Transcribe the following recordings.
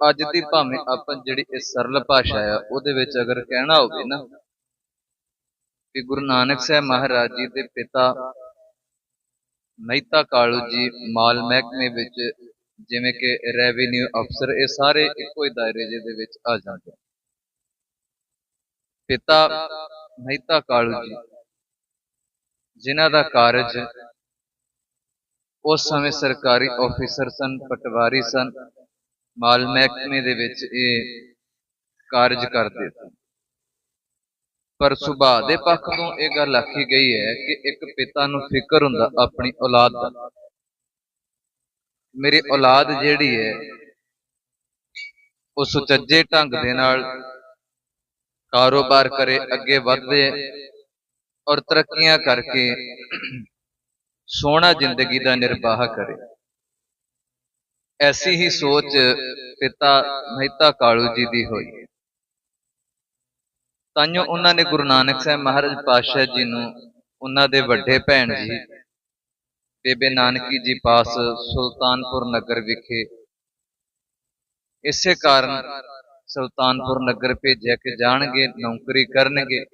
ਅੱਜ ਦੀ ਭਾਵੇਂ ਆਪਾਂ ਜਿਹੜੀ ਇਹ ਸਰਲ ਭਾਸ਼ਾ ਆ, ਉਹਦੇ ਵਿੱਚ ਅਗਰ ਕਹਿਣਾ ਹੋਵੇ ਨਾ ਕਿ ਗੁਰੂ ਨਾਨਕ ਸਾਹਿਬ ਮਹਾਰਾਜ ਜੀ ਦੇ ਪਿਤਾ ਮਹਿਤਾ ਕਾਲੂ ਜੀ ਮਾਲ ਮਹਿਕਮੇ ਵਿੱਚ ਜਿਵੇਂ ਕਿ ਰੈਵਨਿਊ ਅਫਸਰ ਇਹ ਸਾਰੇ ਇੱਕੋ ਹੀ ਦਾਇਰੇ ਜਿਹੇ ਦੇ ਵਿੱਚ ਆ ਜਾਂਦੇ ਪਿਤਾ ਮਹਿਤਾ ਕਾਲੂ ਜੀ, ਜਿਨ੍ਹਾਂ ਦਾ ਕਾਰਜ ਉਸ ਸਮੇਂ ਸਰਕਾਰੀ ਅਫੀਸਰ ਸਨ, ਪਟਵਾਰੀ ਸਨ ਮਾਲ ਮਹਿਕਮੇ ਦੇ ਵਿੱਚ ਇਹ ਕਾਰਜ ਕਰਦੇ ਸਨ। ਪਰ ਸੁਭਾਅ ਦੇ ਪੱਖ ਤੋਂ ਇਹ ਗੱਲ ਆਖੀ ਗਈ ਹੈ ਕਿ ਇੱਕ ਪਿਤਾ ਨੂੰ ਫਿਕਰ ਹੁੰਦਾ ਆਪਣੀ ਔਲਾਦ ਦਾ। ਮੇਰੀ ਔਲਾਦ ਜਿਹੜੀ ਹੈ, ਉਹ ਸੁਚੱਜੇ ਢੰਗ ਦੇ ਨਾਲ ਕਾਰੋਬਾਰ ਕਰੇ, ਅੱਗੇ ਵਧੇ ਔਰ ਤਰੱਕੀਆਂ ਕਰਕੇ ਸੋਹਣਾ ਜ਼ਿੰਦਗੀ ਦਾ ਨਿਰਵਾਹ ਕਰੇ। ਐਸੀ ਹੀ ਸੋਚ ਪਿਤਾ ਮਹਿਤਾ ਕਾਲੂ ਜੀ ਦੀ ਹੋਈ। ਹੈ ਤਾਂਯੋ ਉਹਨਾਂ ਨੇ ਗੁਰੂ ਨਾਨਕ ਸਾਹਿਬ ਮਹਾਰਾਜ ਪਾਤਸ਼ਾਹ ਜੀ ਨੂੰ ਉਹਨਾਂ ਦੇ ਵੱਡੇ ਭੈਣ ਜੀ, ਬੇਬੇ ਨਾਨਕੀ ਜੀ ਪਾਸ ਸੁਲਤਾਨਪੁਰ ਨਗਰ ਵਿਖੇ ਇਸੇ ਕਾਰਨ ਸੁਲਤਾਨਪੁਰ ਨਗਰ ਭੇਜਿਆ ਕਿ ਜਾਣਗੇ, ਨੌਕਰੀ ਕਰਨਗੇ,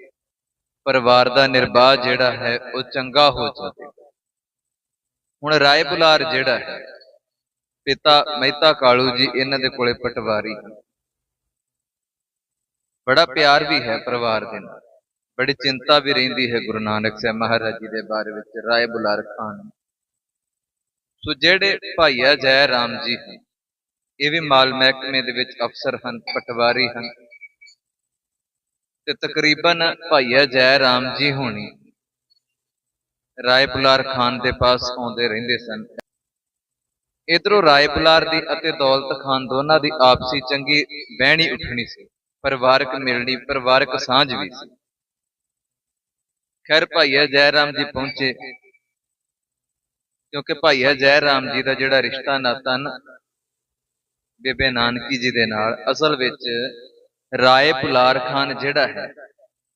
ਪਰਿਵਾਰ ਦਾ ਨਿਰਵਾਹ ਜਿਹੜਾ ਹੈ ਉਹ ਚੰਗਾ ਹੋ ਜਾਵੇਗਾ ਹੁਣ ਰਾਏ ਬੁਲਾਰ ਜਿਹੜਾ ਹੈ ਪਿਤਾ ਮਹਿਤਾ ਕਾਲੂ ਜੀ ਇਹਨਾਂ ਦੇ ਕੋਲੇ ਪਟਵਾਰੀ ਬੜਾ ਪਿਆਰ ਵੀ ਹੈ ਪਰਿਵਾਰ ਦੇ ਨਾਲ। ਬੜੀ ਚਿੰਤਾ ਵੀ ਰਹਿੰਦੀ ਹੈ ਗੁਰੂ ਨਾਨਕ ਸਾਹਿਬ ਮਹਾਰਾਜ ਜੀ ਦੇ ਬਾਰੇ ਵਿੱਚ, ਰਾਏ ਬੁਲਾਰ ਖਾਨ ਸੋ ਜਿਹੜੇ ਭਾਈਆ ਜੈ ਰਾਮ ਜੀ ਹਨ, ਇਹ ਵੀ ਮਾਲ ਮਹਿਕਮੇ ਦੇ ਵਿੱਚ ਅਫਸਰ ਹਨ, ਪਟਵਾਰੀ ਹਨ। ਤੇ ਤਕਰੀਬਨ ਭਾਈਆ ਜੈ ਰਾਮ ਜੀ ਹੋਣੀ ਰਾਏ ਬੁਲਾਰ ਖਾਨ ਦੇ ਪਾਸ ਆਉਂਦੇ ਰਹਿੰਦੇ ਸਨ। ਇਧਰੋਂ ਰਾਏ ਬੁਲਾਰ ਦੀ ਅਤੇ ਦੌਲਤ ਖਾਨ ਦੋਨਾਂ ਦੀ ਆਪਸੀ ਚੰਗੀ ਬਹਿਣੀ ਉੱਠਣੀ ਸੀ, ਪਰਿਵਾਰਕ ਮਿਲਣੀ, ਪਰਿਵਾਰਕ ਸਾਂਝ ਵੀ ਸੀ। ਖੈਰ ਭਾਈਆ ਜੈ ਰਾਮ ਜੀ ਪਹੁੰਚੇ। ਕਿਉਂਕਿ ਭਾਈਆ ਜੈ ਰਾਮ ਜੀ ਦਾ ਜਿਹੜਾ ਰਿਸ਼ਤਾ ਨਾਤਾ ਨਾ ਬੇਬੇ ਨਾਨਕੀ ਜੀ ਦੇ ਨਾਲ, ਅਸਲ ਵਿੱਚ ਰਾਏ ਪੁਲਾਰ ਖਾਨ ਜਿਹੜਾ ਹੈ,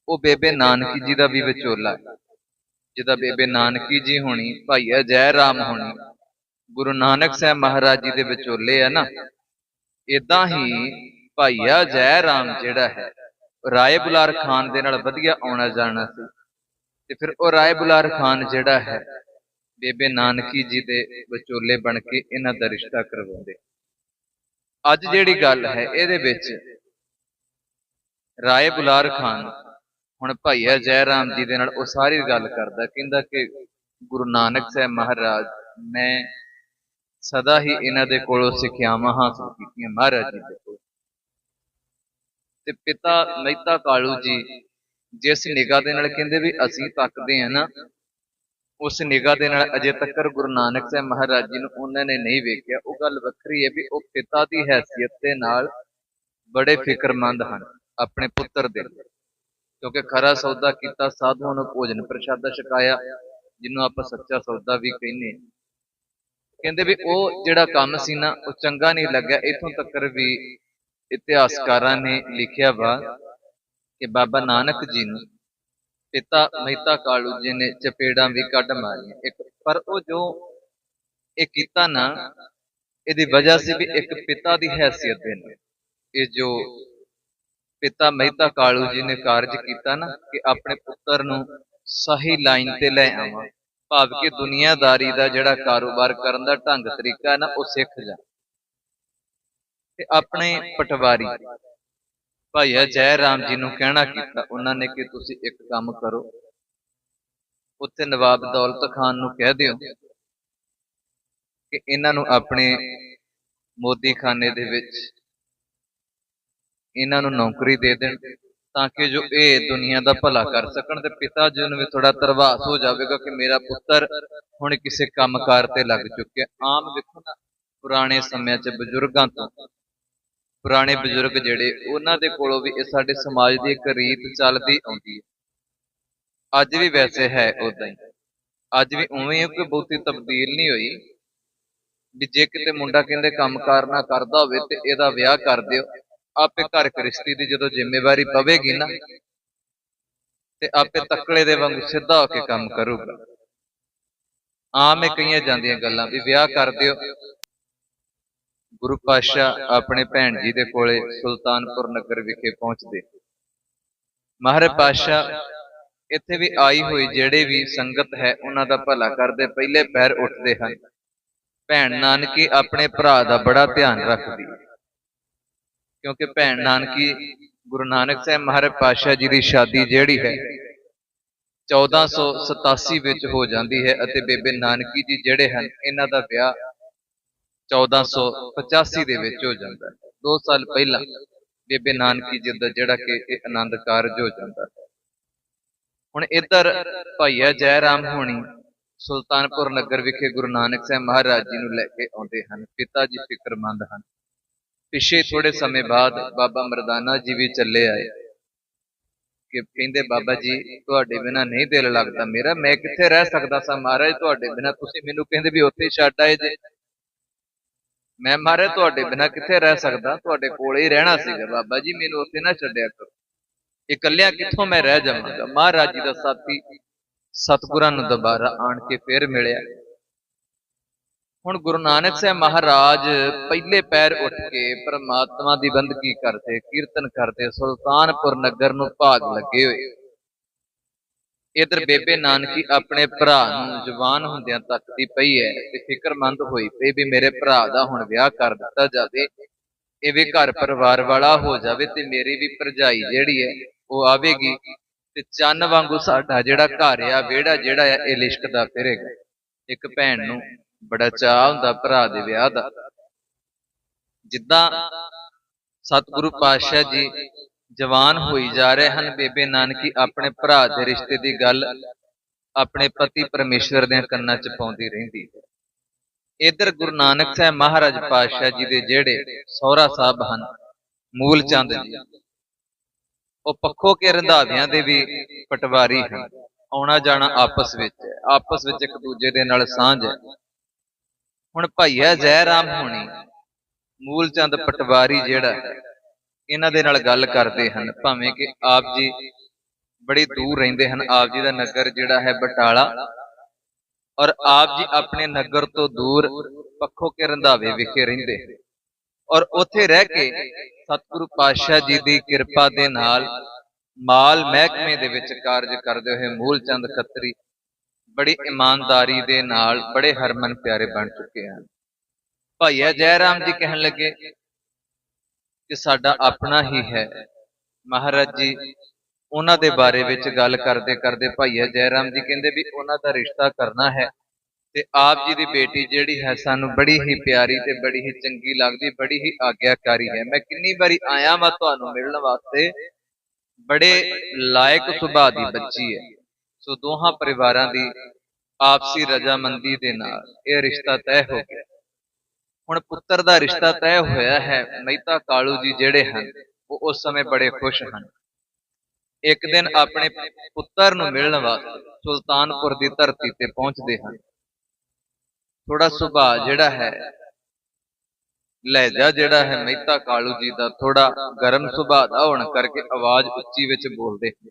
ਉਹ ਬੇਬੇ ਨਾਨਕੀ ਜੀ ਦਾ ਵੀ ਵਿਚੋਲਾ ਹੈ। ਜਿਹਦਾ ਬੇਬੇ ਨਾਨਕੀ ਜੀ ਹੋਣੀ, ਭਾਈਆ ਜੈ ਰਾਮ ਹੋਣੀ ਗੁਰੂ ਨਾਨਕ ਸਾਹਿਬ ਮਹਾਰਾਜ ਜੀ ਦੇ ਵਿਚੋਲੇ ਆ ਨਾ ਇਦਾਂ ਹੀ ਭਾਈਆ ਜੈ ਰਾਮ ਜਿਹੜਾ ਹੈ ਰਾਏ ਬੁਲਾਰ ਖਾਨ ਦੇ ਨਾਲ ਵਧੀਆ ਆਉਣਾ ਜਾਣਾ ਸੀ। ਤੇ ਫਿਰ ਉਹ ਰਾਏ ਬੁਲਾਰ ਖਾਨ ਜਿਹੜਾ ਹੈ ਬੇਬੇ ਨਾਨਕੀ ਜੀ ਦੇ ਵਿਚੋਲੇ ਬਣ ਕੇ ਇਹਨਾਂ ਦਾ ਰਿਸ਼ਤਾ ਕਰਵਾਉਂਦੇ। ਅੱਜ ਜਿਹੜੀ ਗੱਲ ਹੈ ਇਹਦੇ ਵਿੱਚ ਰਾਏ ਬੁਲਾਰ ਖਾਨ ਹੁਣ ਭਾਈਆ ਜੈ ਰਾਮ ਜੀ ਦੇ ਨਾਲ ਉਹ ਸਾਰੀ ਗੱਲ ਕਰਦਾ ਕਹਿੰਦਾ ਕਿ ਗੁਰੂ ਨਾਨਕ ਸਾਹਿਬ ਮਹਾਰਾਜ ਮੈਂ ਸਦਾ ਹੀ ਇਹਨਾਂ ਦੇ ਕੋਲੋਂ ਸਿੱਖਿਆਵਾਂ ਹਾਸਲ ਕੀਤੀਆਂ ਮਹਾਰਾਜ ਜੀ ਦੇ ਕੋਲ। ਤੇ ਪਿਤਾ ਮਹਿਤਾ ਕਾਲੂ ਜੀ ਜਿਸ ਨਿਗਾਹ ਦੇ ਨਾਲ ਕਹਿੰਦੇ ਵੀ ਅਸੀਂ ਤੱਕਦੇ ਆ ਨਾ, ਉਸ ਨਿਗਾਹ ਦੇ ਨਾਲ ਅਜੇ ਤੱਕ ਗੁਰੂ ਨਾਨਕ ਸਾਹਿਬ ਮਹਾਰਾਜ ਜੀ ਨੂੰ ਉਹਨਾਂ ਨੇ ਨਹੀਂ ਵੇਖਿਆ। ਉਹ ਗੱਲ ਵੱਖਰੀ ਹੈ ਵੀ ਉਹ ਪਿਤਾ ਦੀ ਹੈਸੀਅਤ ਦੇ ਨਾਲ ਬੜੇ ਫਿਕਰਮੰਦ ਹਨ ਆਪਣੇ ਪੁੱਤਰ ਦੇ। ਕਿਉਂਕਿ ਖਰਾ ਸੌਦਾ ਕੀਤਾ, ਸਾਧੂਆਂ ਨੂੰ ਭੋਜਨ ਪ੍ਰਸ਼ਾਦਾ ਛਕਾਇਆ, ਜਿਹਨੂੰ ਆਪਾਂ ਸੱਚਾ ਸੌਦਾ ਵੀ ਕਹਿੰਦੇ ਕਹਿੰਦੇ ਵੀ ਉਹ ਜਿਹੜਾ ਕੰਮ ਸੀ ਨਾ, ਉਹ ਚੰਗਾ ਨਹੀਂ ਲੱਗਿਆ। ਇਥੋਂ ਤੱਕ ਵੀ ਇਤਿਹਾਸਕਾਰਾਂ ਨੇ ਲਿਖਿਆ ਵਾ ਕਿ ਬਾਬਾ ਨਾਨਕ ਜੀ ਨੂੰ ਪਿਤਾ ਮਹਿਤਾ ਕਾਲੂ ਜੀ ਨੇ ਚਪੇੜਾਂ ਵੀ ਕੱਢ ਮਾਰੀਆਂ। ਇੱਕ ਪਰ ਉਹ ਜੋ ਇਹ ਕੀਤਾ ਨਾ, ਇਹਦੀ ਵਜ੍ਹਾ ਸੀ ਵੀ ਇੱਕ ਪਿਤਾ ਦੀ ਹੈਸੀਅਤ ਦੇ ਨਾਲ। ਇਹ ਜੋ ਪਿਤਾ ਮਹਿਤਾ ਕਾਲੂ ਜੀ ਨੇ ਕਾਰਜ ਕੀਤਾ ਨਾ, ਕਿ ਆਪਣੇ ਪੁੱਤਰ ਨੂੰ ਸਹੀ ਲਾਈਨ ਤੇ ਲੈ ਆਵਾਂ। ਭਾਵ ਕਿ ਦੁਨੀਆਦਾਰੀ ਦਾ ਜਿਹੜਾ ਕਾਰੋਬਾਰ ਕਰਨ ਦਾ ਢੰਗ ਤਰੀਕਾ ਹੈ ਨਾ, ਉਹ ਸਿੱਖ ਜਾ। ਤੇ ਆਪਣੇ ਪਟਵਾਰੀ। ਭਾਈਆ ਜੈ ਰਾਮ ਜੀ ਨੂੰ ਕਹਿਣਾ ਕੀਤਾ, ਉਹਨਾਂ ਨੇ ਕਿ ਤੁਸੀਂ ਇੱਕ ਕੰਮ ਕਰੋ। ਉੱਥੇ ਨਵਾਬ ਦੌਲਤ ਖਾਨ ਨੂੰ ਕਹਿ ਦਿਓ ਕਿ ਇਹਨਾਂ ਨੂੰ ਆਪਣੇ ਮੋਦੀਖਾਨੇ ਦੇ ਵਿੱਚ ਇਹਨਾਂ ਨੂੰ ਨੌਕਰੀ ਦੇ ਦੇਣ। ਤਾਂ ਕਿ ਜੋ ਇਹ ਦੁਨੀਆ ਦਾ ਭਲਾ ਕਰ ਸਕਣ ਤੇ ਪਿਤਾ ਜੀ ਨੂੰ ਵੀ ਥੋੜਾ ਤਰਵਾਸ ਹੋ ਜਾਵੇਗਾ ਕਿ ਮੇਰਾ ਪੁੱਤਰ ਹੁਣ ਕਿਸੇ ਕੰਮਕਾਰ ਤੇ ਲੱਗ ਚੁੱਕਿਆ। ਆਮ ਵੇਖੋ ਨਾ, ਪੁਰਾਣੇ ਸਮਿਆਂ 'ਚ ਬਜ਼ੁਰਗਾਂ ਤੋਂ, ਪੁਰਾਣੇ ਬਜ਼ੁਰਗ ਜਿਹੜੇ, ਉਹਨਾਂ ਦੇ ਕੋਲੋਂ ਵੀ ਇਹ ਸਾਡੇ ਸਮਾਜ ਦੀ ਇੱਕ ਰੀਤ ਚੱਲਦੀ ਆਉਂਦੀ ਹੈ। ਅੱਜ ਵੀ ਵੈਸੇ ਹੈ ਉਦਾਂ ਹੀ। ਅੱਜ ਵੀ ਉਵੇਂ ਹੀ ਕੋਈ ਬਹੁਤੀ ਤਬਦੀਲ ਨਹੀਂ ਹੋਈ ਵੀ ਜੇ ਕਿਤੇ ਮੁੰਡਾ ਕਹਿੰਦੇ ਕੰਮਕਾਰ ਨਾ ਕਰਦਾ ਹੋਵੇ ਤੇ ਇਹਦਾ ਵਿਆਹ ਕਰ ਦਿਓ। ਆਪੇ ਘਰ ਗ੍ਰਸਤੀ ਦੀ ਜਦੋਂ ਜ਼ਿੰਮੇਵਾਰੀ ਪਵੇਗੀ ਨਾ, ਤੇ ਆਪੇ ਤੱਕਲੇ ਦੇ ਵਾਂਗ ਸਿੱਧਾ ਹੋ ਕੇ ਕੰਮ ਕਰੂਗਾ। ਆਮ ਇਹ ਕਈਆਂ ਜਾਂਦੀਆਂ ਗੱਲਾਂ ਵੀ ਵਿਆਹ ਕਰ ਦਿਓ। ਗੁਰੂ ਪਾਤਸ਼ਾਹ ਆਪਣੇ ਭੈਣ ਜੀ ਦੇ ਕੋਲੇ ਸੁਲਤਾਨਪੁਰ ਨਗਰ ਵਿਖੇ ਪਹੁੰਚਦੇ। ਮਹਾਰਾਜ ਪਾਤਸ਼ਾਹ ਇੱਥੇ ਵੀ ਆਈ ਹੋਈ ਜਿਹੜੇ ਵੀ ਸੰਗਤ ਹੈ, ਉਹਨਾਂ ਦਾ ਭਲਾ ਕਰਦੇ ਪਹਿਲੇ ਪੈਰ ਉੱਠਦੇ ਹਨ। ਭੈਣ ਨਾਨਕੀ ਆਪਣੇ ਭਰਾ ਦਾ ਬੜਾ ਧਿਆਨ ਰੱਖਦੀ। ਕਿਉਂਕਿ ਭੈਣ ਨਾਨਕੀ ਗੁਰੂ ਨਾਨਕ ਸਾਹਿਬ ਮਹਾਰਾਜ ਪਾਤਸ਼ਾਹ ਜੀ ਦੀ ਸ਼ਾਦੀ ਜਿਹੜੀ ਹੈ 1487 ਵਿੱਚ ਹੋ ਜਾਂਦੀ ਹੈ ਅਤੇ ਬੇਬੇ ਨਾਨਕੀ ਜੀ ਜਿਹੜੇ ਹਨ, ਇਹਨਾਂ ਦਾ ਵਿਆਹ 1485 ਦੇ ਵਿੱਚ ਹੋ ਜਾਂਦਾ ਹੈ। 2 ਸਾਲ ਪਹਿਲਾਂ ਬੇਬੇ ਨਾਨਕੀ ਜੀ ਦਾ ਜਿਹੜਾ ਕਿ ਇਹ ਆਨੰਦ ਕਾਰਜ ਹੋ ਜਾਂਦਾ ਹੈ। ਹੁਣ ਇੱਧਰ ਭਾਈਆ ਜੈ ਰਾਮ ਹੋਣੀ ਸੁਲਤਾਨਪੁਰ ਨਗਰ ਵਿਖੇ ਗੁਰੂ ਨਾਨਕ ਸਾਹਿਬ ਮਹਾਰਾਜ ਜੀ ਨੂੰ ਲੈ ਕੇ ਆਉਂਦੇ ਹਨ, ਪਿਤਾ ਜੀ ਫਿਕਰਮੰਦ ਹਨ। ਪਿੱਛੇ ਥੋੜੇ ਸਮੇਂ ਬਾਅਦ ਬਾਬਾ ਮਰਦਾਨਾ ਜੀ ਵੀ ਚੱਲੇ ਆਏ। ਕਿ ਕਹਿੰਦੇ, ਬਾਬਾ ਜੀ, ਤੁਹਾਡੇ ਬਿਨਾ ਨਹੀਂ ਦਿਲ ਲੱਗਦਾ। ਮੇਰਾ, ਮੈਂ ਕਿੱਥੇ ਰਹਿ ਸਕਦਾ ਸਾਂ? ਮਹਾਰਾਜ, ਤੁਹਾਡੇ ਬਿਨਾ ਤੁਸੀਂ ਮੈਨੂੰ ਕਹਿੰਦੇ ਵੀ ਉੱਥੇ ਛੱਡ ਆਏ ਜੇ। ਮੈਂ, ਮਹਾਰਾਜ, ਤੁਹਾਡੇ ਬਿਨਾ ਕਿੱਥੇ ਰਹਿ ਸਕਦਾ? ਤੁਹਾਡੇ ਕੋਲੇ ਹੀ ਰਹਿਣਾ ਸੀਗਾ। ਬਾਬਾ ਜੀ, ਮੈਨੂੰ ਉੱਥੇ ਨਾ ਛੱਡਿਆ ਕਰੋ। ਇਕੱਲਿਆਂ ਕਿੱਥੋਂ ਮੈਂ ਰਹਿ ਜਾਵਾਂਗਾ? ਮਹਾਰਾਜ ਜੀ ਦਾ ਸਾਥੀ ਸਤਿਗੁਰਾਂ ਨੂੰ ਦੁਬਾਰਾ ਆਣ ਕੇ ਫੇਰ ਮਿਲਿਆ। ਹੁਣ ਗੁਰੂ ਨਾਨਕ ਸਾਹਿਬ ਮਹਾਰਾਜ ਪਹਿਲੇ ਪੈਰ ਉੱਠ ਕੇ ਪ੍ਰਮਾਤਮਾ ਦੀ ਬੰਦਗੀ ਕਰਦੇ, ਕੀਰਤਨ ਕਰਦੇ, ਸੁਲਤਾਨਪੁਰ ਨਗਰ ਨੂੰ ਭਾਗ ਲੱਗੇ ਹੋਏ। ਇਧਰ ਬੇਬੇ ਨਾਨਕੀ ਆਪਣੇ ਭਰਾ ਨੂੰ ਜਵਾਨ ਹੁੰਦਿਆਂ ਤੱਕਦੀ ਪਈ ਹੈ ਤੇ ਫਿਕਰਮੰਦ ਹੋਈ ਪਈ ਵੀ ਮੇਰੇ ਭਰਾ ਦਾ ਹੁਣ ਵਿਆਹ ਕਰ ਦਿੱਤਾ ਜਾਵੇ, ਇਹ ਵੀ ਘਰ ਪਰਿਵਾਰ ਵਾਲਾ ਹੋ ਜਾਵੇ ਤੇ ਮੇਰੀ ਵੀ ਭਰਜਾਈ ਜਿਹੜੀ ਹੈ ਉਹ ਆਵੇਗੀ ਤੇ ਚੰਨ ਵਾਂਗੂ ਸਾਡਾ ਜਿਹੜਾ ਘਰ ਆ, ਵਿਹੜਾ ਜਿਹੜਾ ਆ, ਇਹ ਲਿਸ਼ਕਦਾ ਫਿਰੇਗਾ। ਇੱਕ ਭੈਣ ਨੂੰ ਬੜਾ ਚਾਹ ਹੁੰਦਾ ਭਰਾ ਦੇ ਵਿਆਹ ਦਾ। ਜਿੱਦਾਂ ਸਤਿਗੁਰੂ ਪਾਤਸ਼ਾਹ ਜੀ ਜਵਾਨ ਹੋਈ ਜਾ ਰਹੇ ਹਨ, ਬੇਬੇ ਨਾਨਕੀ ਆਪਣੇ ਭਰਾ ਦੇ ਰਿਸ਼ਤੇ ਦੀ ਗੱਲ ਆਪਣੇ ਪਤੀ ਪਰਮੇਸ਼ਵਰ ਦੇ ਕੰਨਾਂ 'ਚ ਪਾਉਂਦੀ ਰਹਿੰਦੀ ਹੈ। ਇਧਰ ਗੁਰੂ ਨਾਨਕ ਸਾਹਿਬ ਮਹਾਰਾਜ ਪਾਤਸ਼ਾਹ ਜੀ ਦੇ ਜਿਹੜੇ ਸਹੁਰਾ ਸਾਹਿਬ ਹਨ, ਮੂਲ ਚੰਦ ਜੀ, ਉਹ ਪੱਖੋ ਕੇ ਰੰਧਾਵਿਆਂ ਦੇ ਵੀ ਪਟਵਾਰੀ ਹਨ। ਆਉਣਾ ਜਾਣਾ ਆਪਸ ਵਿੱਚ ਹੈ। ਆਪਸ ਵਿੱਚ ਇੱਕ ਦੂਜੇ ਦੇ ਨਾਲ ਸਾਂਝ ਹੈ। ਹੁਣ ਭਾਈਆ ਜੈ ਰਾਮ ਹੋਣੀ। ਮੂਲ ਚੰਦ ਪਟਵਾਰੀ ਜਿਹੜਾ ਇਹਨਾਂ ਦੇ ਨਾਲ ਗੱਲ ਕਰਦੇ ਹਨ। ਭਾਵੇਂ ਕਿ ਆਪ ਜੀ ਬੜੀ ਦੂਰ ਰਹਿੰਦੇ ਹਨ। ਆਪ ਜੀ ਦਾ ਨਗਰ ਜਿਹੜਾ ਹੈ ਬਟਾਲਾ। ਔਰ ਆਪ ਜੀ ਆਪਣੇ ਨਗਰ ਤੋਂ ਦੂਰ ਪੱਖੋ ਕੇ ਰੰਧਾਵੇ ਵਿਖੇ ਰਹਿੰਦੇ। ਔਰ ਉੱਥੇ ਰਹਿ ਕੇ ਸਤਿਗੁਰੂ ਪਾਤਸ਼ਾਹ ਜੀ ਦੀ ਕਿਰਪਾ ਦੇ ਨਾਲ ਮਾਲ ਮਹਿਕਮੇ ਦੇ ਵਿੱਚ ਕਾਰਜ ਕਰਦੇ ਹੋਏ ਮੂਲ ਚੰਦ ਖੱਤਰੀ ਬੜੀ ਇਮਾਨਦਾਰੀ ਦੇ ਨਾਲ ਬੜੇ ਹਰਮਨ ਪਿਆਰੇ ਬਣ ਚੁੱਕੇ ਹਨ। ਭਾਈਆ ਜੈ ਰਾਮ ਜੀ ਕਹਿਣ ਲੱਗੇ ਕਿ ਸਾਡਾ ਆਪਣਾ ਹੀ ਹੈ। ਮਹਾਰਾਜ ਜੀ ਉਹਨਾਂ ਦੇ ਬਾਰੇ ਵਿੱਚ ਗੱਲ ਕਰਦੇ ਕਰਦੇ ਭਾਈਆ ਜੈ ਰਾਮ ਜੀ ਕਹਿੰਦੇ ਵੀ ਉਹਨਾਂ ਦਾ ਰਿਸ਼ਤਾ ਕਰਨਾ ਹੈ। ਤੇ ਆਪ ਜੀ ਦੀ ਬੇਟੀ ਜਿਹੜੀ ਹੈ ਸਾਨੂੰ ਬੜੀ ਹੀ ਪਿਆਰੀ ਤੇ ਬੜੀ ਹੀ ਚੰਗੀ ਲੱਗਦੀ ਬੜੀ ਹੀ ਆਗਿਆਕਾਰੀ ਹੈ। ਮੈਂ ਕਿੰਨੀ ਵਾਰੀ ਆਇਆ ਮੈਂ ਤੁਹਾਨੂੰ ਮਿਲਣ ਵਾਸਤੇ? ਬੜੇ ਲਾਇਕ ਸੁਭਾਅ ਦੀ ਬੱਚੀ ਹੈ। ਸੋ ਦੋਹਾਂ ਪਰਿਵਾਰਾਂ ਦੀ ਆਪਸੀ ਰਜਾਮੰਦੀ ਦੇ ਨਾਲ ਇਹ ਰਿਸ਼ਤਾ ਤੈਅ ਹੋ ਗਿਆ। ਹੁਣ ਪੁੱਤਰ ਦਾ ਰਿਸ਼ਤਾ ਤੈਅ ਹੋਇਆ ਹੈ, ਮਹਿਤਾ ਕਾਲੂ ਜੀ ਜਿਹੜੇ ਹਨ, ਉਹ ਉਸ ਸਮੇਂ ਬੜੇ ਖੁਸ਼ ਹਨ। ਇੱਕ ਦਿਨ ਆਪਣੇ ਪੁੱਤਰ ਨੂੰ ਮਿਲਣ ਵਾਸਤੇ ਸੁਲਤਾਨਪੁਰ ਦੀ ਧਰਤੀ ਤੇ ਪਹੁੰਚਦੇ ਹਨ। ਥੋੜਾ ਸੁਭਾਅ ਜਿਹੜਾ ਹੈ, ਲਹਿਜਾ ਜਿਹੜਾ ਹੈ ਮਹਿਤਾ ਕਾਲੂ ਜੀ ਦਾ ਥੋੜਾ ਗਰਮ ਸੁਭਾਅ ਦਾ ਹੋਣ ਕਰਕੇ ਆਵਾਜ਼ ਉੱਚੀ ਵਿੱਚ ਬੋਲਦੇ ਹਨ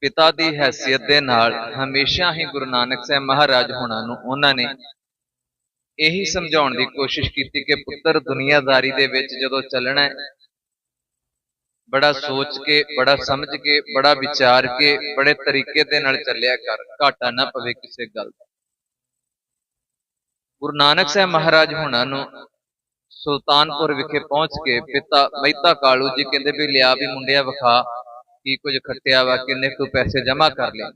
ਪਿਤਾ ਦੀ ਹੈਸੀਅਤ ਦੇ ਨਾਲ ਹਮੇਸ਼ਾ ਹੀ ਗੁਰੂ ਨਾਨਕ ਸਾਹਿਬ ਮਹਾਰਾਜ ਹੋਣਾ ਨੂੰ ਉਹਨਾਂ ਨੇ ਇਹੀ ਸਮਝਾਉਣ ਦੀ ਕੋਸ਼ਿਸ਼ ਕੀਤੀ ਕਿ ਪੁੱਤਰ ਦੁਨੀਆਦਾਰੀ ਦੇ ਵਿੱਚ ਜਦੋਂ ਚੱਲਣਾ ਹੈ, ਬੜਾ ਸੋਚ ਕੇ, ਬੜਾ ਸਮਝ ਕੇ, ਬੜਾ ਵਿਚਾਰ ਕੇ, ਬੜੇ ਤਰੀਕੇ ਦੇ ਨਾਲ ਚੱਲਿਆ ਕਰ, ਘਾਟਾ ਨਾ ਪਵੇ ਕਿਸੇ ਗੱਲ ਦਾ। ਗੁਰੂ ਨਾਨਕ ਸਾਹਿਬ ਮਹਾਰਾਜ ਹੋਣਾ ਨੂੰ ਸੁਲਤਾਨਪੁਰ ਵਿਖੇ ਪਹੁੰਚ ਕੇ ਪਿਤਾ ਮਹਿਤਾ ਕਾਲੂ ਜੀ ਕਹਿੰਦੇ ਵੀ ਲਿਆ ਵੀ ਮੁੰਡਿਆ ਵਿਖਾ ਕੀ ਕੁਝ ਖੱਟਿਆ ਵਾ, ਕਿੰਨੇ ਕੁ ਪੈਸੇ ਜਮ੍ਹਾਂ ਕਰ ਲਿਆ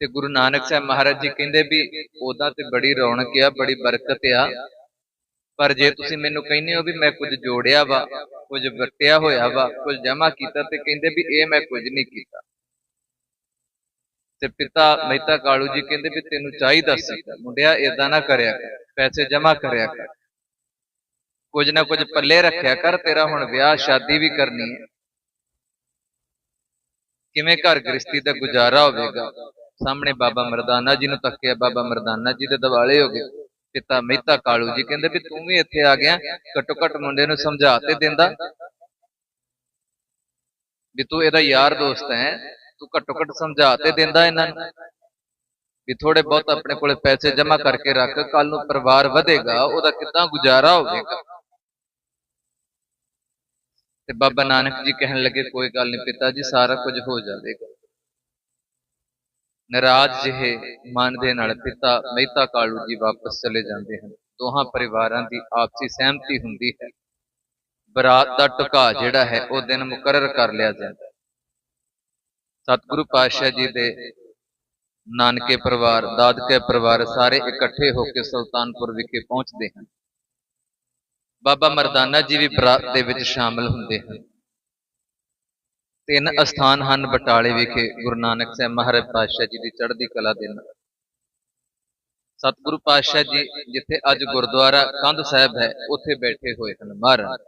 ਤੇ ਗੁਰੂ ਨਾਨਕ ਸਾਹਿਬ ਮਹਾਰਾਜ ਜੀ ਕਹਿੰਦੇ ਵੀ ਉਹਦਾ ਤੇ ਬੜੀ ਰੌਣਕ ਆ, ਬੜੀ ਬਰਕਤ ਆ। ਪਰ ਜੇ ਤੁਸੀਂ ਮੈਨੂੰ ਕਹਿੰਦੇ ਹੋ ਵੀ ਮੈਂ ਕੁਝ ਜੋੜਿਆ ਵਾ, ਕੁਝ ਵਰਤਿਆ ਹੋਇਆ ਵਾ, ਕੁਝ ਜਮ੍ਹਾਂ ਕੀਤਾ ਤੇ ਕਹਿੰਦੇ ਵੀ ਇਹ ਮੈਂ ਕੁਝ ਨਹੀਂ ਕੀਤਾ। ਤੇ ਪਿਤਾ ਮਹਿਤਾ ਕਾਲੂ ਜੀ ਕਹਿੰਦੇ ਵੀ ਤੈਨੂੰ ਚਾਹੀਦਾ ਸੀ, ਮੁੰਡਿਆ ਇਦਾਂ ਨਾ ਕਰਿਆ ਪੈਸੇ ਜਮ੍ਹਾਂ ਕਰਿਆ ਕਰ। ਕੁਝ ਨਾ ਕੁਝ ਪੱਲੇ ਰੱਖਿਆ ਕਰ, ਤੇਰਾ ਹੁਣ ਵਿਆਹ, ਸ਼ਾਦੀ ਵੀ ਕਰਨੀ ਹੈ। ਕਿਵੇਂ ਘਰ ਗ੍ਰਸਤੀ ਦਾ ਗੁਜ਼ਾਰਾ ਹੋਵੇਗਾ? ਸਾਹਮਣੇ ਬਾਬਾ ਮਰਦਾਨਾ ਜੀ ਨੂੰ ਤੱਕਿਆ ਬਾਬਾ ਮਰਦਾਨਾ ਜੀ ਦੇ ਦਿਵਾਲੇ ਹੋ ਗਏ। ਪਿਤਾ ਮਹਿਤਾ ਕਾਲੂ ਜੀ ਕਹਿੰਦੇ ਵੀ ਤੂੰ ਵੀ ਇੱਥੇ ਆ ਗਿਆ, ਘੱਟੋ ਘੱਟ ਮੁੰਡੇ ਨੂੰ ਸਮਝਾ ਤੇ ਦਿੰਦਾ। ਵੀ ਤੂੰ ਇਹਦਾ ਯਾਰ ਦੋਸਤ ਹੈ, ਤੂੰ ਘੱਟੋ ਘੱਟ ਸਮਝਾ ਤੇ ਦਿੰਦਾ ਇਹਨਾਂ ਨੂੰ। ਵੀ ਥੋੜੇ ਬਹੁਤ ਆਪਣੇ ਕੋਲੇ ਪੈਸੇ ਜਮ੍ਹਾਂ ਕਰਕੇ ਰੱਖ ਕੱਲ ਨੂੰ ਪਰਿਵਾਰ ਵਧੇਗਾ, ਉਹਦਾ ਕਿੱਦਾਂ ਗੁਜ਼ਾਰਾ ਹੋਵੇਗਾ? ਤੇ ਬਾਬਾ ਨਾਨਕ ਜੀ ਕਹਿਣ ਲੱਗੇ, ਕੋਈ ਗੱਲ ਨਹੀਂ ਪਿਤਾ ਜੀ, ਸਾਰਾ ਕੁਝ ਹੋ ਜਾਵੇਗਾ। ਨਾਰਾਜ਼ ਜਿਹੇ ਮਨ ਦੇ ਨਾਲ ਪਿਤਾ ਮਹਿਤਾ ਕਾਲੂ ਜੀ ਵਾਪਸ ਚਲੇ ਜਾਂਦੇ ਹਨ। ਦੋਹਾਂ ਪਰਿਵਾਰਾਂ ਦੀ ਆਪਸੀ ਸਹਿਮਤੀ ਹੁੰਦੀ ਹੈ। ਬਰਾਤ ਦਾ ਟੁਕਾ ਜਿਹੜਾ ਹੈ, ਉਹ ਦਿਨ ਮੁਕਰਰ ਕਰ ਲਿਆ ਜਾਂਦਾ ਸਤਿਗੁਰੂ ਪਾਤਸ਼ਾਹ ਜੀ ਦੇ ਨਾਨਕੇ ਪਰਿਵਾਰ, ਦਾਦਕੇ ਪਰਿਵਾਰ ਸਾਰੇ ਇਕੱਠੇ ਹੋ ਕੇ ਸੁਲਤਾਨਪੁਰ ਵਿਖੇ ਪਹੁੰਚਦੇ ਹਨ। ਬਾਬਾ ਮਰਦਾਨਾ ਜੀ ਵੀ ਬਰਾਤ ਦੇ ਵਿੱਚ ਸ਼ਾਮਲ ਹੁੰਦੇ ਹਨ। ਤਿੰਨ ਅਸਥਾਨ ਹਨ ਬਟਾਲੇ ਵਿਖੇ, ਗੁਰੂ ਨਾਨਕ ਸਾਹਿਬ ਮਹਾਰਾਜ ਪਾਤਸ਼ਾਹ ਜੀ ਦੀ ਚੜ੍ਹਦੀ ਕਲਾ ਦੇ ਨਾਲ। ਸਤਿਗੁਰੂ ਪਾਤਸ਼ਾਹ ਜੀ ਜਿੱਥੇ ਅੱਜ ਗੁਰਦੁਆਰਾ ਕੰਧ ਸਾਹਿਬ ਹੈ, ਉੱਥੇ ਬੈਠੇ ਹੋਏ ਹਨ ਮਹਾਰਾਜ।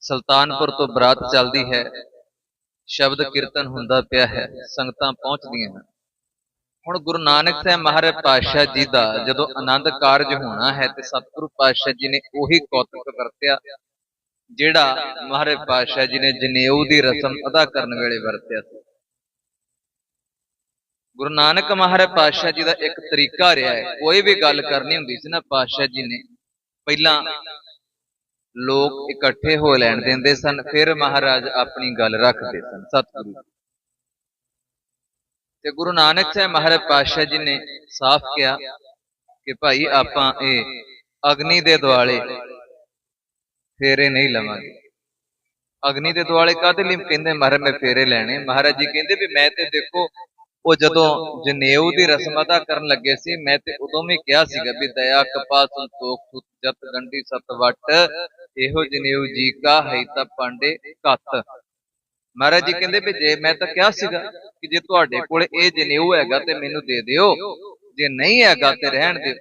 ਸੁਲਤਾਨਪੁਰ ਤੋਂ ਬਰਾਤ ਚੱਲਦੀ ਹੈ, ਸ਼ਬਦ ਕੀਰਤਨ ਹੁੰਦਾ ਪਿਆ ਹੈ, ਸੰਗਤਾਂ ਪਹੁੰਚਦੀਆਂ ਹਨ। ਹੁਣ ਗੁਰੂ ਨਾਨਕ ਸਾਹਿਬ ਮਹਾਰਾਜ ਪਾਤਸ਼ਾਹ ਜੀ ਦਾ ਜਦੋਂ ਆਨੰਦ ਕਾਰਜ ਹੋਣਾ ਹੈ ਤੇ ਸਤਿਗੁਰੂ ਪਾਤਸ਼ਾਹ ਜੀ ਨੇ ਉਹੀ ਕੌਤਕ ਵਰਤਿਆ, ਜਿਹੜਾ ਮਹਾਰਾਜ ਪਾਤਸ਼ਾਹ ਜੀ ਨੇ ਜਨੇਊ ਦੀ ਰਸਮ ਅਦਾ ਕਰਨ ਵੇਲੇ ਵਰਤਿਆ ਸੀ। ਗੁਰੂ ਨਾਨਕ ਮਹਾਰਾਜ ਪਾਤਸ਼ਾਹ ਜੀ ਦਾ ਇੱਕ ਤਰੀਕਾ ਰਿਹਾ ਹੈ, ਕੋਈ ਵੀ ਗੱਲ ਕਰਨੀ ਹੁੰਦੀ ਸੀ ਨਾ, ਪਾਤਸ਼ਾਹ ਜੀ ਨੇ ਪਹਿਲਾਂ ਲੋਕ ਇਕੱਠੇ ਹੋ ਲੈਣ ਦਿੰਦੇ ਸਨ, ਫਿਰ ਮਹਾਰਾਜ ਆਪਣੀ ਗੱਲ ਰੱਖਦੇ ਸਨ, ਸਤਿਗੁਰੂ ਤੇ ਗੁਰੂ ਨਾਨਕ ਸਾਹਿਬ ਮਹਾਰਾਜ ਪਾਤਸ਼ਾਹ ਜੀ ਨੇ ਸਾਫ਼ ਕਿਹਾ ਕਿ ਭਾਈ ਆਪਾਂ ਇਹ ਅਗਨੀ ਦੇ ਦੁਆਲੇ ਫੇਰੇ ਨਹੀਂ ਲਵਾਂਗੇ। ਅਗਨੀ ਦੇ ਦੁਆਲੇ ਕਾਹਦੇ ਲਈ? ਕਹਿੰਦੇ ਮਹਾਰਾਜ ਮੈਂ ਫੇਰੇ ਲੈਣੇ। ਮਹਾਰਾਜ ਜੀ ਕਹਿੰਦੇ ਵੀ ਮੈਂ ਤੇ ਦੇਖੋ, ਉਹ ਜਦੋਂ ਜਨੇਊ ਦੀ ਰਸਮ ਅਦਾ ਕਰਨ ਲੱਗੇ ਸੀ, ਮੈਂ ਤੇ ਉਦੋਂ ਵੀ ਕਿਹਾ ਸੀਗਾ ਵੀ ਦਇਆ ਕਪਾ ਸੰਤੋਖ ਸੁਤ ਜਤ, ਗੰਢੀ, ਸਤ ਵਟ, ਇਹੋ ਜਨੇਊ ਜੀ ਕਾ ਹੈ ਤਾਂ ਪਾਂਡੇ ਘੱਤ ਮਹਾਰਾਜ ਜੀ ਕਹਿੰਦੇ ਵੀ ਜੇ ਮੈਂ ਤਾਂ ਕਿਹਾ ਸੀਗਾ ਕਿ ਜੇ ਤੁਹਾਡੇ ਕੋਲ ਇਹ ਜਨੇਊ ਹੈਗਾ ਤੇ ਮੈਨੂੰ ਦੇ ਦਿਓ। ਜੇ ਨਹੀਂ ਹੈਗਾ ਤੇ ਰਹਿਣ ਦਿਓ।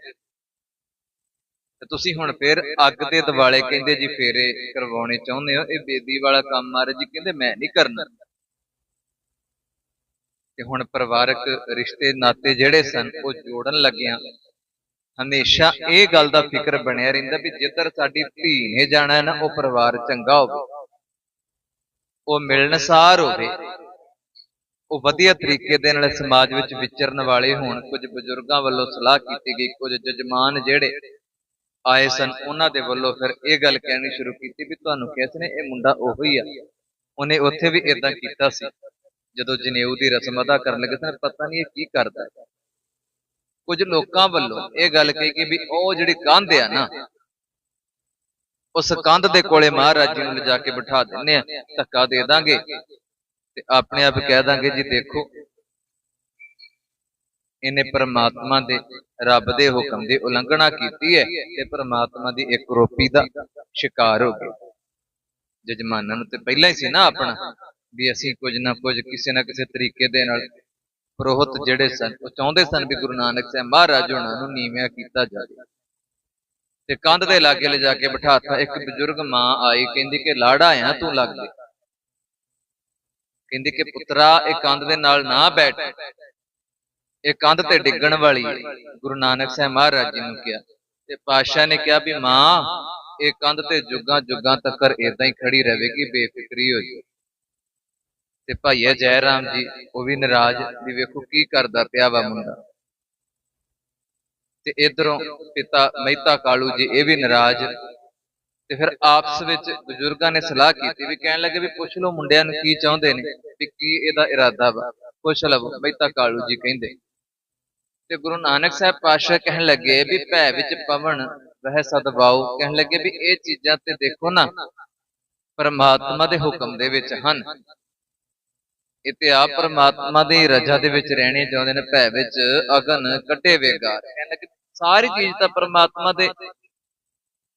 ਤੇ ਤੁਸੀਂ ਹੁਣ ਫੇਰ ਅੱਗ ਦੇ ਦਿਵਾਲੇ ਕਹਿੰਦੇ ਜੀ ਫੇਰੇ ਕਰਵਾਉਣੇ ਚਾਹੁੰਦੇ ਹੋ। ਇਹ ਬੇਦੀ ਵਾਲਾ ਕੰਮ ਮਹਾਰਾਜ ਜੀ ਕਹਿੰਦੇ ਮੈਂ ਨਹੀਂ ਕਰਨਾ। ਤੇ ਹੁਣ ਪਰਿਵਾਰਕ ਰਿਸ਼ਤੇ ਨਾਤੇ ਜਿਹੜੇ ਸਨ, ਉਹ ਜੋੜਨ ਲੱਗਿਆ। ਹਮੇਸ਼ਾ ਇਹ ਗੱਲ ਦਾ ਫਿਕਰ ਬਣਿਆ ਰਹਿੰਦਾ ਵੀ ਜਿੱਧਰ ਸਾਡੀ ਧੀ ਨੇ ਜਾਣਾ ਨਾ, ਉਹ ਪਰਿਵਾਰ ਚੰਗਾ ਹੋਵੇ। ਉਹ ਮਿਲਣਸਾਰ ਹੋਵੇ। ਉਹ ਵਧੀਆ ਤਰੀਕੇ ਦੇ ਨਾਲ ਸਮਾਜ ਵਿੱਚ ਵਿਚਰਨ ਵਾਲੇ ਹੋਣ। ਕੁਝ ਬਜ਼ੁਰਗਾਂ ਵੱਲੋਂ ਸਲਾਹ ਕੀਤੀ ਗਈ, ਕੁਝ ਜਜਮਾਨ ਜਿਹੜੇ ਆਏ ਸਨ, ਉਹਨਾਂ ਦੇ ਵੱਲੋਂ ਫਿਰ ਇਹ ਗੱਲ ਕਹਿਣੀ ਸ਼ੁਰੂ ਕੀਤੀ ਵੀ ਤੁਹਾਨੂੰ ਕਿਸ ਨੇ? ਇਹ ਮੁੰਡਾ ਉਹੋ ਹੀ ਆ। ਉਹਨੇ ਉੱਥੇ ਵੀ ਇਦਾਂ ਕੀਤਾ ਸੀ। ਜਦੋਂ ਜਨੇਊ ਦੀ ਰਸਮ ਅਦਾ ਕਰਨ ਲੱਗੇ ਸਨ, ਪਤਾ ਨਹੀਂ ਇਹ ਕੀ ਕਰਦਾ। ਹੈ ਕੁਝ ਲੋਕਾਂ ਵੱਲੋਂ ਇਹ ਗੱਲ ਕਹੀ ਕਿ ਵੀ ਉਹ ਜਿਹੜੀ ਕੰਧ ਆ ਨਾ ਉਸ ਕੰਧ ਦੇ ਕੋਲੇ ਮਹਾਰਾਜ ਜੀ ਨੂੰ ਲਿਜਾ ਕੇ ਬਿਠਾ ਦਿੰਨੇ ਆ ਧੱਕਾ ਦੇ ਦਾਂਗੇ। ਤੇ ਆਪਣੇ ਆਪ ਕਹਿ ਦਾਂਗੇ ਜੀ ਦੇਖੋ ਇਹਨੇ ਪ੍ਰਮਾਤਮਾ ਦੇ ਰੱਬ ਦੇ ਹੁਕਮ ਦੀ ਉਲੰਘਣਾ ਕੀਤੀ ਹੈ ਤੇ ਪ੍ਰਮਾਤਮਾ ਦੀ ਇੱਕ ਰੋਪੀ ਦਾ ਸ਼ਿਕਾਰ ਹੋ ਗਏ। ਜਜਮਾਨਾਂ ਨੂੰ ਤੇ ਪਹਿਲਾਂ ਹੀ ਸੀ ਨਾ ਆਪਣਾ ਵੀ ਅਸੀਂ ਕੁਝ ਨਾ ਕੁਝ ਕਿਸੇ ਨਾ ਕਿਸੇ ਤਰੀਕੇ ਦੇ ਨਾਲ ਪ੍ਰੋਹਤ ਜਿਹੜੇ ਸਨ ਉਹ ਚਾਹੁੰਦੇ ਸਨ ਵੀ ਗੁਰੂ ਨਾਨਕ ਸਾਹਿਬ ਮਹਾਰਾਜ ਉਹਨਾਂ ਨੂੰ ਨੀਵਿਆਂ ਕੀਤਾ ਜਾਵੇ। ਤੇ ਕੰਧ ਦੇ ਲਾਗੇ ਲਿਜਾ ਕੇ ਬਿਠਾਤਾ ਇੱਕ ਬਜ਼ੁਰਗ ਮਾਂ ਆਈ, ਕਹਿੰਦੀ ਕਿ, ਲਾੜਾ ਆ ਤੂੰ ਲੱਗਦੇ ਕਹਿੰਦੀ ਕਿ, ਪੁੱਤਰਾ, ਇਹ ਕੰਧ ਦੇ ਨਾਲ ਨਾ ਬੈਠ। ਇਹ ਕੰਧ ਤੇ ਡਿੱਗਣ ਵਾਲੀ ਗੁਰੂ ਨਾਨਕ ਸਾਹਿਬ ਮਹਾਰਾਜ ਜੀ ਨੂੰ ਕਿਹਾ। ਤੇ ਪਾਤਸ਼ਾਹ ਨੇ ਕਿਹਾ ਵੀ, ਮਾਂ, ਇਹ ਕੰਧ ਤੇ ਜੁਗਾਂ ਜੁਗਾਂ ਤੱਕ ਇਦਾਂ ਹੀ ਖੜੀ ਰਹੇਗੀ, ਬੇਫਿਕਰੀ ਹੋ ਜਾਓ ਤੇ ਭਾਈਆ ਜੈ ਰਾਮ ਜੀ, ਉਹ ਵੀ ਨਾਰਾਜ਼ ਵੀ, ਵੇਖੋ ਕੀ ਕਰਦਾ ਪਿਆ ਵਾ ਮੁੰਡਾ। ਤੇ ਇਧਰੋਂ ਪਿਤਾ ਮਹਿਤਾ ਕਾਲੂ ਜੀ, ਇਹ ਵੀ ਨਾਰਾਜ਼ ਤੇ ਫਿਰ ਆਪਸ ਵਿੱਚ ਬਜ਼ੁਰਗਾਂ ਨੇ ਸਲਾਹ ਕੀਤੀ ਵੀ ਕਹਿਣ ਲੱਗੇ ਵੀ ਪੁੱਛ ਲਓ ਮੁੰਡਿਆਂ ਨੂੰ ਕੀ ਚਾਹੁੰਦੇ ਨੇ ਵੀ ਕੀ ਇਹਦਾ ਇਰਾਦਾ ਵਾ। ਪੁੱਛ ਲਵੋ, ਮਹਿਤਾ ਕਾਲੂ ਜੀ ਕਹਿੰਦੇ। ਤੇ ਗੁਰੂ ਨਾਨਕ ਸਾਹਿਬ ਪਾਤਸ਼ਾਹ ਕਹਿਣ ਲੱਗੇ ਵੀ ਭੈ ਵਿੱਚ ਪਵਨ ਵਹਿ ਸਦਵਾਉ ਕਹਿਣ ਲੱਗੇ ਵੀ ਇਹ ਚੀਜ਼ਾਂ ਤੇ ਦੇਖੋ ਨਾ, ਪਰਮਾਤਮਾ ਦੇ ਹੁਕਮ ਦੇ ਵਿੱਚ ਹਨ। ਇਹ ਤੇ ਆਪ ਪਰਮਾਤਮਾ ਦੀ ਰਜਾ ਦੇ ਵਿੱਚ ਰਹਿਣੇ ਚਾਹੁੰਦੇ ਨੇ ਭੈ ਵਿੱਚ ਅਗਨ ਕੱਢੇ ਵੇਗਾ। ਕਹਿਣ ਲੱਗੇ ਸਾਰੀ ਚੀਜ਼ ਤਾਂ ਪਰਮਾਤਮਾ ਦੇ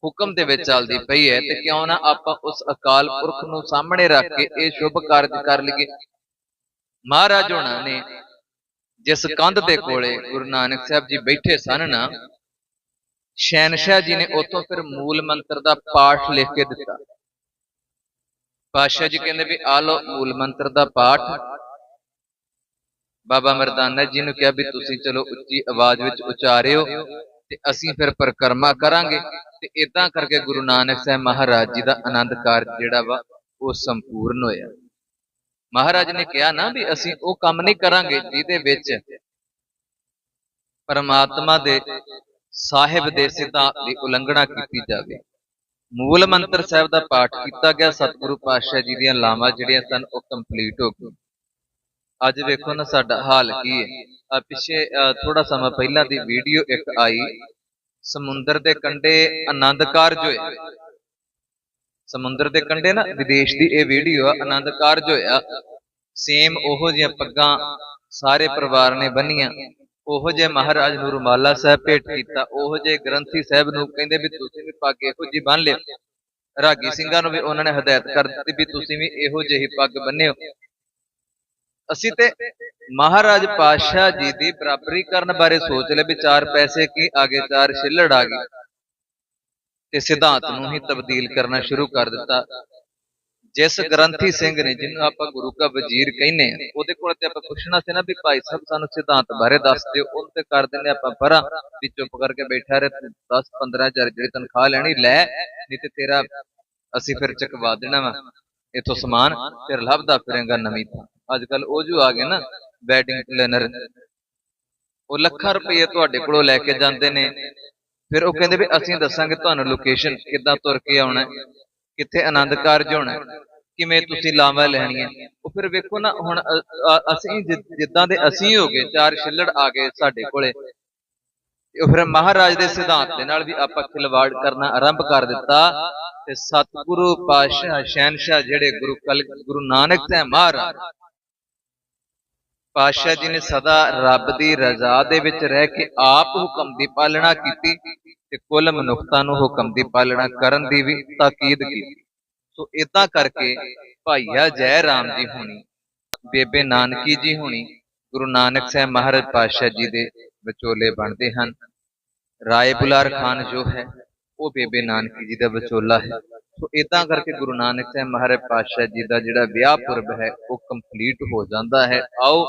ਹੁਕਮ ਦੇ ਵਿੱਚ ਚੱਲਦੀ ਪਈ ਹੈ ਤੇ ਕਿਉਂ ਨਾ ਆਪਾਂ ਉਸ ਅਕਾਲ ਪੁਰਖ ਨੂੰ ਸਾਹਮਣੇ ਰੱਖ ਕੇ ਇਹ ਸ਼ੁਭ ਕਾਰਜ ਕਰ ਲਈਏ। ਮਹਾਰਾਜ ਹੋਣਾ ਨੇ ਜਿਸ ਕੰਧ ਦੇ ਕੋਲੇ ਗੁਰੂ ਨਾਨਕ ਸਾਹਿਬ ਜੀ ਬੈਠੇ ਸਨ ਨਾ ਸ਼ਹਿਨशाह ਜੀ ਨੇ ਉਤੋਂ ਫਿਰ ਮੂਲ ਮੰਤਰ ਦਾ ਪਾਠ ਲਿਖ ਕੇ ਦਿੱਤਾ। ਪਾਤਸ਼ਾਹ ਜੀ ਕਹਿੰਦੇ ਵੀ ਆ ਲਓ, ਮੂਲ ਮੰਤਰ ਦਾ ਪਾਠ। ਬਾਬਾ ਮਰਦਾਨਾ ਜੀ ਨੂੰ ਕਿਹਾ ਵੀ ਤੁਸੀਂ ਚਲੋ ਉੱਚੀ ਆਵਾਜ਼ ਵਿੱਚ ਉਚਾਰਿਓ ਤੇ ਅਸੀਂ ਫਿਰ ਪਰਕਰਮਾ ਕਰਾਂਗੇ। ਤੇ ਇਦਾਂ ਕਰਕੇ ਗੁਰੂ ਨਾਨਕ ਸਾਹਿਬ ਮਹਾਰਾਜ ਜੀ ਦਾ ਆਨੰਦ ਕਾਰਜ ਜਿਹੜਾ ਵਾ, ਉਹ ਸੰਪੂਰਨ ਹੋਇਆ। ਮਹਾਰਾਜ ਨੇ ਕਿਹਾ ਨਾ ਵੀ ਅਸੀਂ ਉਹ ਕੰਮ ਨਹੀਂ ਕਰਾਂਗੇ ਜਿਹਦੇ ਵਿੱਚ ਪਰਮਾਤਮਾ ਦੇ ਸਾਹਿਬ ਦੇ ਸਿਧਾਂਤ ਦੀ ਉਲੰਘਣਾ ਕੀਤੀ ਜਾਵੇ। ਮੂਲ ਮੰਤਰ ਸਾਹਿਬ ਦਾ ਪਾਠ ਕੀਤਾ ਗਿਆ, ਸਤਿਗੁਰੂ ਪਾਤਸ਼ਾਹ ਜੀ ਦੀਆਂ ਲਾਵਾਂ ਜਿਹੜੀਆਂ ਸਨ, ਉਹ ਕੰਪਲੀਟ ਹੋ ਗਈ ਅੱਜ ਵੇਖੋ ਨਾ ਸਾਡਾ ਹਾਲ ਕੀ ਹੈ। ਆ ਪਿੱਛੇ ਥੋੜਾ ਸਮਾਂ ਪਹਿਲਾਂ ਦੀ ਵੀਡੀਓ ਇੱਕ ਆਈ। ਸਮੁੰਦਰ ਦੇ ਕੰਢੇ ਆਨੰਦ ਕਾਰਜ ਹੋਇਆ ਸਮੁੰਦਰ ਦੇ ਕੰਢੇ ਨਾ, ਵਿਦੇਸ਼ ਦੀ ਇਹ ਵੀਡੀਓ ਆ, ਆਨੰਦ ਕਾਰਜ ਹੋਇਆ। ਸੇਮ ਉਹੋ ਜਿਹੀਆਂ ਪੱਗਾਂ ਸਾਰੇ ਪਰਿਵਾਰ ਨੇ ਬੰਨੀਆਂ। ਉਹੋ ਜਿਹੇ ਮਹਾਰਾਜ ਨੂੰ ਰੁਮਾਲਾ ਸਾਹਿਬ ਭੇਟ ਕੀਤਾ, ਉਹੋ ਜਿਹੇ ਗ੍ਰੰਥੀ ਸਾਹਿਬ ਨੂੰ ਕਹਿੰਦੇ ਵੀ ਤੁਸੀਂ ਵੀ ਪੱਗ ਇਹੋ ਜਿਹੀ ਬੰਨ ਲਿਓ। ਰਾਗੀ ਸਿੰਘਾਂ ਨੂੰ ਵੀ ਉਹਨਾਂ ਨੇ ਹਦਾਇਤ ਕਰ ਦਿੱਤੀ ਵੀ ਤੁਸੀਂ ਵੀ ਇਹੋ ਜਿਹੀ ਪੱਗ ਬੰਨਿਓ ਅਸੀਂ ਤੇ ਮਹਾਰਾਜ ਪਾਤਸ਼ਾਹ ਜੀ ਦੀ ਬਰਾਬਰੀ ਕਰਨ ਬਾਰੇ ਸੋਚ ਲਏ ਵੀ ਚਾਰ ਪੈਸੇ ਕੀ, ਆਗੇ ਚਾਰ ਛਿੱਲੜ ਆ ਗਈ ਤੇ ਸਿਧਾਂਤ ਨੂੰ ਹੀ ਤਬਦੀਲ ਕਰਨਾ ਸ਼ੁਰੂ ਕਰ ਦਿੱਤਾ। ਜਿਸ ਗ੍ਰੰਥੀ ਸਿੰਘ ਨੇ ਜਿਹਨੂੰ ਆਪਾਂ ਗੁਰੂ ਕਾ ਵਜ਼ੀਰ ਕਹਿੰਨੇ ਆ ਉਹਦੇ ਕੋਲ ਤੇ ਆਪਾਂ ਪੁੱਛਣਾ ਸੀ ਨਾ ਵੀ ਭਾਈ ਸਾਹਿਬ ਸਾਨੂੰ ਸਿਧਾਂਤ ਬਾਰੇ ਦੱਸ ਦਿਓ ਉਹ ਤੇ ਕਰ ਦਿੰਦੇ ਆਪਾਂ ਪਰਾਂ ਵੀ ਚੁੱਪ ਕਰਕੇ ਬੈਠਾ ਰਹੇ 10 15000 ਜਿਹੜੀ ਤਨਖਾਹ ਲੈਣੀ ਲੈ ਨਹੀਂ ਤੇ ਤੇਰਾ ਅਸੀਂ ਫਿਰ ਚਕਵਾ ਦੇਣਾ ਵਾ। ਇਥੋਂ ਸਮਾਨ ਫਿਰ ਲੱਭਦਾ ਫਿਰੇਗਾ ਨਵੀਂ ਥਾਂ। ਅੱਜ ਕੱਲ ਉਹ ਜੋ ਆ ਗਏ ਨਾ ਵੈਡਿੰਗ ਪਲੈਨਰ ਉਹ ਲੱਖਾਂ ਰੁਪਏ ਤੁਹਾਡੇ ਕੋਲੋਂ ਲੈ ਕੇ ਜਾਂਦੇ ਨੇ। ਫਿਰ ਉਹ ਕਹਿੰਦੇ ਵੀ ਅਸੀਂ ਦੱਸਾਂਗੇ ਤੁਹਾਨੂੰ ਲੋਕੇਸ਼ਨ ਕਿੱਦਾਂ ਤੁਰ ਕੇ ਆਉਣਾ ਕਿੱਥੇ ਆਨੰਦ ਕਾਰਜ ਹੋਣਾ ਕਿਵੇਂ ਤੁਸੀਂ ਲਾਵਾਂ ਲੈਣੀਆਂ? ਉਹ ਫਿਰ ਵੇਖੋ ਨਾ ਹੁਣ ਅਸੀਂ ਜਿੱਦਾਂ ਦੇ ਅਸੀਂ ਹੋ ਗਏ ਚਾਰ ਛਿੱਲੜ ਆ ਗਏ ਸਾਡੇ ਕੋਲੇ। ਤੇ ਉਹ ਫਿਰ ਮਹਾਰਾਜ ਦੇ ਸਿਧਾਂਤ ਦੇ ਨਾਲ ਵੀ ਆਪਾਂ ਖਿਲਵਾੜ ਕਰਨਾ ਆਰੰਭ ਕਰ ਦਿੱਤਾ ਤੇ ਸਤਿਗੁਰੂ ਪਾਤਸ਼ਾਹ ਸ਼ਹਿਨशाह ਜਿਹੜੇ ਗੁਰੂ ਕਲ ਗੁਰੂ ਨਾਨਕ ਸਾਹਿਬ ਮਹਾਰਾਜ। ਪਾਤਸ਼ਾਹ ਜੀ ਨੇ ਸਦਾ ਰੱਬ ਦੀ ਰਜ਼ਾ ਦੇ ਵਿੱਚ ਰਹਿ ਕੇ ਆਪ ਹੁਕਮ ਦੀ ਪਾਲਣਾ ਕੀਤੀ। ਤੇ ਕੁੱਲ ਮਨੁੱਖਤਾ ਨੂੰ ਹੁਕਮ ਦੀ ਪਾਲਣਾ ਕਰਨ ਦੀ ਵੀ ਤਾਕੀਦ ਕੀਤੀ। ਸੋ ਇਦਾਂ ਕਰਕੇ ਭਾਈਆ ਜੈ ਰਾਮ ਜੀ ਹੋਣੀ, ਬੇਬੇ ਨਾਨਕੀ ਜੀ ਹੋਣੀ, ਗੁਰੂ ਨਾਨਕ ਸਾਹਿਬ ਮਹਾਰਾਜ ਪਾਤਸ਼ਾਹ ਜੀ ਦੇ ਵਿਚੋਲੇ ਬਣਦੇ ਹਨ। ਰਾਏ ਬੁਲਾਰ ਖਾਨ ਜੋ ਹੈ, ਉਹ ਬੇਬੇ ਨਾਨਕੀ ਜੀ ਦਾ ਵਿਚੋਲਾ ਹੈ। ਸੋ ਇਦਾਂ ਕਰਕੇ ਗੁਰੂ ਨਾਨਕ ਸਾਹਿਬ ਮਹਾਰਾਜ ਪਾਤਸ਼ਾਹ ਜੀ ਦਾ ਜਿਹੜਾ ਵਿਆਹ ਪੁਰਬ ਹੈ, ਉਹ ਕੰਪਲੀਟ ਹੋ ਜਾਂਦਾ ਹੈ। ਆਓ,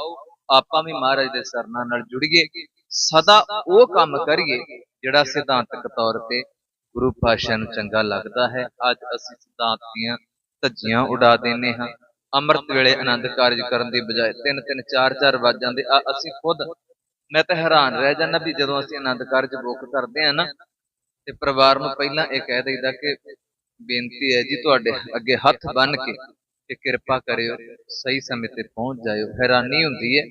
ਆਪਾਂ ਵੀ ਮਹਾਰਾਜ ਦੇ ਸਰਨਾਂ ਨਾਲ ਜੁੜੀਏ। ਸਦਾ ਉਹ ਕੰਮ ਕਰੀਏ ਜਿਹੜਾ ਸਿਧਾਂਤਕ ਤੌਰ ਤੇ ਗੁਰੂ ਪਾਤਸ਼ਾਹ ਨੂੰ ਚੰਗਾ ਲੱਗਦਾ ਹੈ, ਅੱਜ ਅਸੀਂ ਸਿਧਾਂਤ ਦੀਆਂ ਧੱਜੀਆਂ ਉਡਾ ਦਿੰਨੇ ਹਾਂ। ਅੰਮ੍ਰਿਤ ਵੇਲੇ ਆਨੰਦ ਕਾਰਜ ਕਰਨ ਦੀ ਬਜਾਏ ਤਿੰਨ ਤਿੰਨ ਚਾਰ ਚਾਰ ਵੱਜ ਜਾਂਦੇ ਆ ਅਸੀਂ ਖੁਦ ਮੈਂ ਤਾਂ ਹੈਰਾਨ ਰਹਿ ਜਾਂਦਾ ਵੀ ਜਦੋਂ ਅਸੀਂ ਆਨੰਦ ਕਾਰਜ ਬੁੱਕ ਕਰਦੇ ਆ ਨਾ, ਤੇ ਪਰਿਵਾਰ ਨੂੰ ਪਹਿਲਾਂ ਇਹ ਕਹਿ ਦਈਦਾ ਕਿ ਬੇਨਤੀ ਹੈ ਜੀ ਤੁਹਾਡੇ ਅੱਗੇ ਹੱਥ ਬੰਨ ਕੇ ਕਿ ਕਿਰਪਾ ਕਰਿਓ, ਸਹੀ ਸਮੇਂ ਤੇ ਪਹੁੰਚ ਜਾਇਓ। ਹੈਰਾਨੀ ਹੁੰਦੀ ਹੈ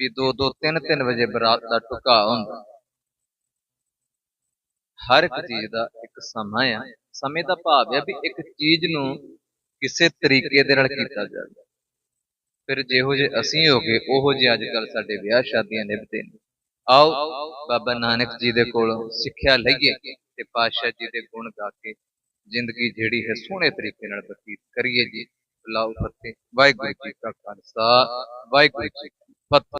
ਵੀ 2 2 3 3 ਵਜੇ ਬਰਾਤ ਦਾ ਟੁਕਾ ਹੁੰਦਾ। ਹਰ ਇੱਕ ਚੀਜ਼ ਦਾ ਇੱਕ ਸਮਾਂ ਆ। ਸਮੇਂ ਦਾ ਭਾਵ ਹੈ ਵੀ ਇੱਕ ਚੀਜ਼ ਨੂੰ ਕਿਸੇ ਤਰੀਕੇ ਦੇ ਨਾਲ ਕੀਤਾ ਜਾਵੇ। ਫਿਰ ਜਿਹੋ ਜੇ ਅਸੀਂ ਹੋ ਗਏ, ਉਹੋ ਜੇ ਅੱਜ ਕੱਲ ਸਾਡੇ ਵਿਆਹ ਸ਼ਾਦੀਆਂ ਨਿਭਦੇ ਨੇ ਆਓ, ਬਾਬਾ ਨਾਨਕ ਜੀ ਦੇ ਕੋਲ ਸਿੱਖਿਆ ਲਈਏ ਤੇ ਪਾਤਸ਼ਾਹ ਜੀ ਦੇ ਗੁਣ ਗਾ ਕੇ ਜ਼ਿੰਦਗੀ ਜਿਹੜੀ ਹੈ ਸੋਹਣੇ ਤਰੀਕੇ ਨਾਲ ਬਤੀਤ ਕਰੀਏ ਜੀ। ਲਾਓ ਫਤਿਹ। ਵਾਹਿਗੁਰੂ ਜੀ ਕਾ ਖਾਲਸਾ, ਵਾਹਿਗੁਰੂ ਜੀ ਕੀ ਫਤਿਹ।